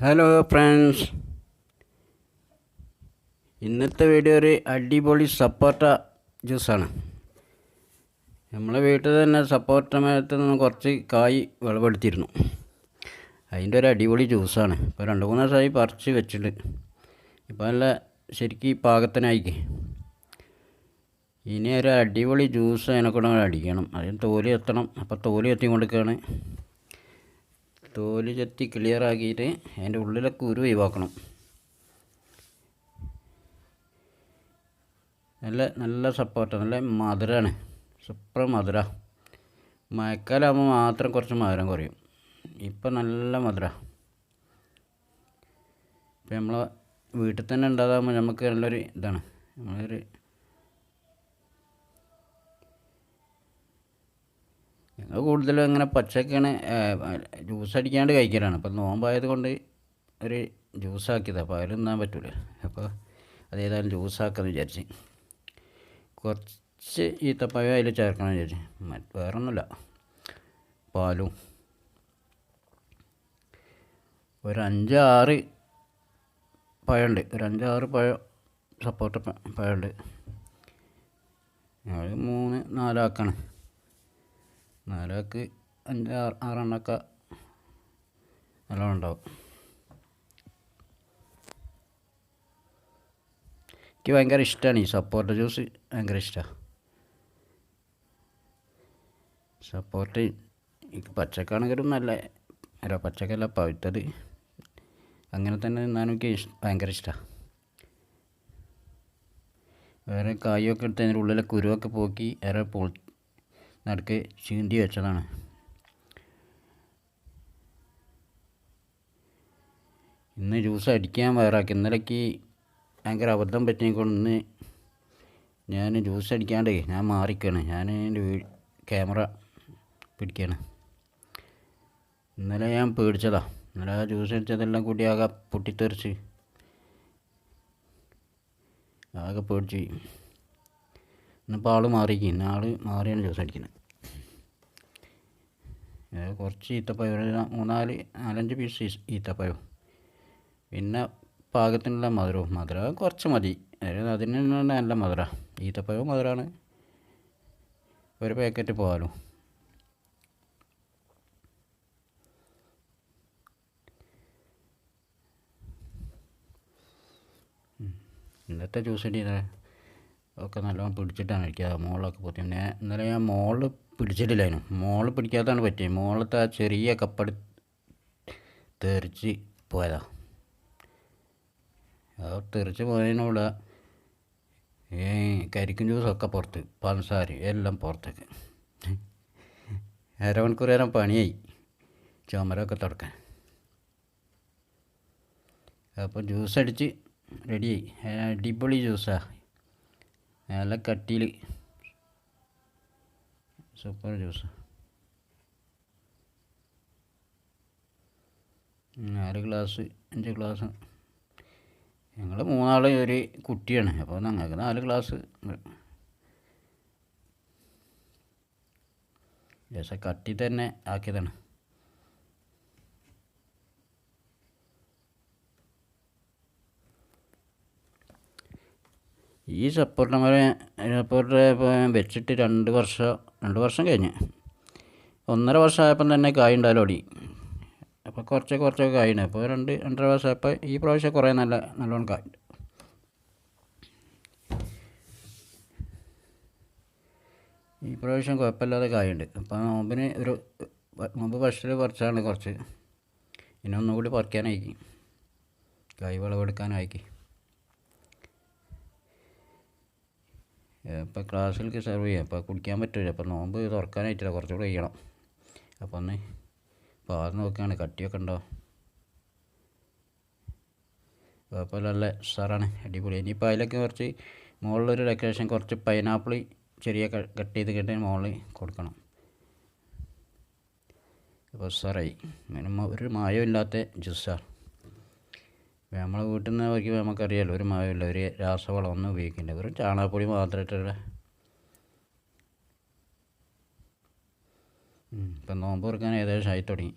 Hello friends ഇന്നത്തെ video ഒരു അടിപൊളി സപ്പോട്ട ജ്യൂസാണ് നമ്മളെ വീട്ടിൽ തന്നെ സപ്പോർട്ട മരത്തിൽ നിന്ന് കുറച്ച് കായ് വിളവെടുത്തിരുന്നു അതിന്റെ ഒരു അടിപൊളി ജ്യൂസാണ് ഇപ്പോൾ രണ്ട് മൂന്ന് ദിവസമായി പറിച്ച് വെച്ചിട്ട്. ഇപ്പോൾ നല്ല ശരിക്കും പാകത്തിനായിക്ക്. ഇനി ഒരു അടിപൊളി ജ്യൂസ് അതിനെ കൂടെ അടിക്കണം. അതിന് തോലി എത്തണം. അപ്പോൾ തോലി എത്തി കൊടുക്കുകയാണ് തോൽ ചെത്തി ക്ലിയർ ആക്കിയിട്ട് അതിന്റെ ഉള്ളിലെ കുരു ഒഴിവാക്കണം. നല്ല നല്ല സപ്പോർട്ട് നല്ല മധുരമാണ് സൂപ്പർ മധുര. മഴക്കാലമാകുമ്പോൾ മാത്രം കുറച്ച് മധുരം കുറയും. ഇപ്പം നല്ല മധുര. ഇപ്പം നമ്മളെ വീട്ടിൽ തന്നെ ഉണ്ടാകുമ്പോൾ നമുക്ക് നല്ലൊരു ഇതാണ്. നമ്മളൊരു ഞങ്ങൾ കൂടുതലും ഇങ്ങനെ പച്ചക്കാണ് ജ്യൂസ് അടിക്കാണ്ട് കഴിക്കലാണ്. അപ്പം നോമ്പായത് കൊണ്ട് ഒരു ജ്യൂസാക്കിയത് അപ്പോൾ അതിൽ നിന്നാൻ പറ്റൂല. അപ്പോൾ അതേതായാലും ജ്യൂസാക്കാമെന്ന് വിചാരിച്ച്. കുറച്ച് ഈത്തപ്പഴം അതിൽ ചേർക്കണം വിചാരിച്ച്. മറ്റ് വേറൊന്നുമില്ല. പാലും. ഒരു അഞ്ച് ആറ് പഴമുണ്ട്. ഒരു അഞ്ചാറ് പഴം സപ്പോർട്ട് പഴമുണ്ട്. ഞങ്ങൾ മൂന്ന് നാലാക്കാണ്. നാലാക്ക് അഞ്ച് ആറ് ആറെണ്ണമൊക്കെ നല്ലോണം ഉണ്ടാവും എനിക്ക് ഭയങ്കര ഇഷ്ടമാണ് ഈ സപ്പോർട്ട് ജ്യൂസ് ഭയങ്കര ഇഷ്ടമാണ് സപ്പോർട്ട് എനിക്ക് പച്ചക്കാണെങ്കിലും നല്ല അല്ല പച്ചക്കല്ല പഴുത്തത്. അങ്ങനെ തന്നെ നിന്നാലും എനിക്ക് ഭയങ്കര ഇഷ്ടമാണ് വേറെ കായൊക്കെ എടുത്ത് അതിന്റെ ഉള്ളിലെ കുരുവൊക്കെ പോക്കി വേറെ പൊൾ നടുക്ക് ചീന്തി വെച്ചതാണ്. ഇന്ന് ജ്യൂസ് അടിക്കാൻ വേറാക്കി ഇന്നലേക്ക് ഭയങ്കര അബദ്ധം പറ്റിക്കൊണ്ട് ഇന്ന് ഞാൻ ജ്യൂസ് അടിക്കാണ്ട് ഞാൻ മാറിക്കാണ്. ഞാൻ എന്റെ ക്യാമറ പിടിക്കുകയാണ് ഇന്നലെ ഞാൻ പേടിച്ചതാ. ഇന്നലെ ആ ജ്യൂസ് അടിച്ചതെല്ലാം കൂടി ആകെ പൊട്ടിത്തെറിച്ച് ആകെ പേടിച്ച്. ഇന്നിപ്പോൾ ആൾ മാറിയിരിക്കുന്നു. ആൾ മാറിയാണ് ജ്യൂസ് അടിക്കുന്നത്. കുറച്ച് ഈത്തപ്പഴം. ഒരു മൂന്നാൽ നാലഞ്ച് പീസ് ഈത്തപ്പഴം. പിന്നെ പാകത്തിനുള്ള മധുരവും മധുരം കുറച്ച് മതി. അതായത് അതിന് നല്ല മധുര. ഈത്തപ്പഴവും മധുരമാണ് ഒരു പാക്കറ്റ് പോകാലോ ഇന്നത്തെ ജ്യൂസ് അടി ഒക്കെ നല്ലോണം പിടിച്ചിട്ടാണ് ഇരിക്കുക. മുകളിലൊക്കെ പൊത്തി പിന്നെ ഇന്നലെ ഞാൻ മോൾ പിടിച്ചിട്ടില്ലായിരുന്നു. മോൾ പിടിക്കാത്തതാണ് പറ്റിയത്. മുകളിലത്തെ ആ ചെറിയ കപ്പടി തെറിച്ച് പോയതാ. ആ തെറിച്ച് പോയതിനോട് ഈ കരിക്കും ജ്യൂസൊക്കെ പുറത്ത് പഞ്ചസാര എല്ലാം പുറത്തേക്ക്. അരമണിക്കൂർ നേരം പണിയായി. ചുമരൊക്കെ തുടക്കാൻ. അപ്പോൾ ജ്യൂസ് അടിച്ച് റെഡിയായി അടിപൊളി ജ്യൂസാ നല്ല കട്ടിയിൽ സൂപ്പർ ജ്യൂസ് നാല് ഗ്ലാസ് അഞ്ച് ഗ്ലാസ് ഞങ്ങൾ മൂന്നാൾ ഒരു കുട്ടിയാണ്. അപ്പോൾ ഞങ്ങൾക്ക് നാല് ഗ്ലാസ് ജ്യൂസ് കട്ടി തന്നെ ആക്കിയതാണ്. ഈ സപ്പോർട്ട് മരം സപ്പോർട്ട് ഇപ്പോൾ വെച്ചിട്ട് രണ്ട് വർഷം രണ്ട് വർഷം കഴിഞ്ഞ്. ഒന്നര വർഷമായപ്പം തന്നെ കായ് ഓടി അപ്പോൾ കുറച്ച് കുറച്ചൊക്കെ കായുണ്ട്. അപ്പോൾ രണ്ട് രണ്ടര വർഷമായപ്പോൾ ഈ പ്രാവശ്യം കുറേ നല്ല നല്ലോണം കായുണ്ട്. ഈ പ്രാവശ്യം കുഴപ്പമില്ലാതെ കായുണ്ട്. അപ്പോൾ നോമ്പിന് ഒരു നോമ്പ് ഫസ്റ്റിൽ കുറച്ചാണ് കുറച്ച്. ഇനി ഒന്നുകൂടി പറിക്കാനായിക്കി കായ് വിളവെടുക്കാനായിക്കി ഇപ്പോൾ ക്ലാസ്സിലേക്ക് സെർവ് ചെയ്യാം. അപ്പോൾ കുടിക്കാൻ പറ്റില്ല അപ്പോൾ നോമ്പ് തുറക്കാനായിട്ടില്ല. കുറച്ചുകൂടെ കഴിയണം. അപ്പോൾ ഒന്ന് പാൽ നോക്കുകയാണ് കട്ടിയൊക്കെ ഉണ്ടോ? അപ്പോൾ നല്ല സാറാണ് അടിപൊളി. ഇനിയിപ്പോൾ അതിലൊക്കെ കുറച്ച് മുകളിലൊരു ഡെക്കറേഷൻ കുറച്ച് പൈനാപ്പിൾ ചെറിയ കട്ട് ചെയ്ത് കെട്ടി മുകളിൽ കൊടുക്കണം. അപ്പോൾ സാറായി ഒരു മായമില്ലാത്ത ജ്യൂസാണ് നമ്മളെ വീട്ടിൽ നിന്ന് വയ്ക്കുമ്പോൾ നമുക്കറിയാമല്ലോ ഒരു മഴയില്ല ഒരു രാസവളം ഒന്നും ഉപയോഗിക്കില്ല. വെറും ചാണകപ്പൊടി മാത്രമായിട്ടുള്ള ഇപ്പം നോമ്പ് തുറക്കാൻ ഏകദേശം ആയി തുടങ്ങി.